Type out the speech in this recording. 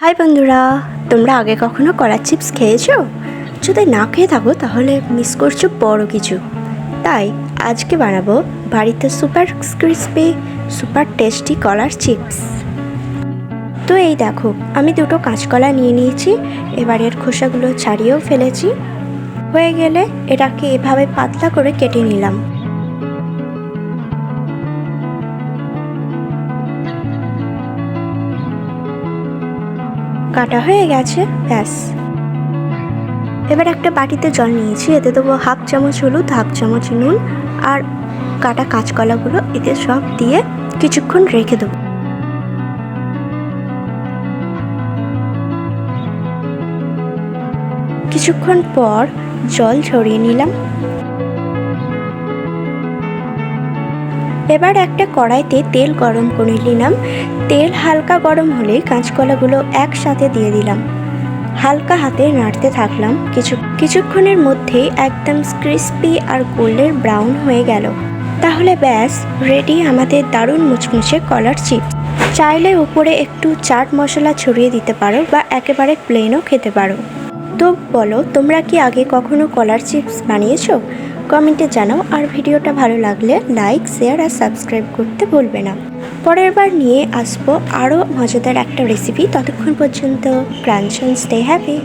High বন্ধুরা, তোমরা আগে কখনো কলার চিপস খেয়েছো? যদি না খেয়ে থাকো, তাহলে মিস করছ বড় কিছু। তাই আজকে বানাবো বাড়িতে সুপার ক্রিসপি সুপার টেস্টি কলার চিপস। তো এই দেখো, আমি দুটো কাঁচকলা নিয়ে নিয়েছি, এবার এর খোসাগুলো ছাড়িয়েও ফেলেছি। হয়ে গেলে এটাকে এভাবে পাতলা করে কেটে নিলাম। কাটা হয়ে গেছে, ব্যাস। এবার একটা বাটিতে জল নিয়েছি, এতে দেবো হাফ চামচ হলুদ, হাফ চামচ নুন আর কাটা কাঁচকলাগুলো এতে সব দিয়ে কিছুক্ষণ রেখে দেবো। কিছুক্ষণ পর জল ছড়িয়ে নিলাম। এবার একটা কড়াইতে তেল গরম করে নিলাম। তেল হালকা গরম হলে কাঁচকলাগুলো একসাথে দিয়ে দিলাম। হালকা হাতে নাড়তে থাকলাম। কিছু, কিছুক্ষণের মধ্যেই একদম ক্রিস্পি আর গোল্ডেন ব্রাউন হয়ে গেল। তাহলে ব্যাস, রেডি আমাদের দারুণ মুচমুচে কলার চিপস চাইলে উপরে একটু চাট মশলা ছড়িয়ে দিতে পারো বা একেবারে প্লেনও খেতে পারো। তো বলো, তোমরা কি আগে কখনো কলার চিপস বানিয়েছো? কমেন্টে জানাও, আর ভিডিওটা ভালো লাগলে লাইক, শেয়ার, আর সাবস্ক্রাইব করতে ভুলবে না। পরের বার নিয়ে আসব আরও মজাদার একটা রেসিপি। ততক্ষণ পর্যন্ত ক্রাঞ্চন স্টে হ্যাপি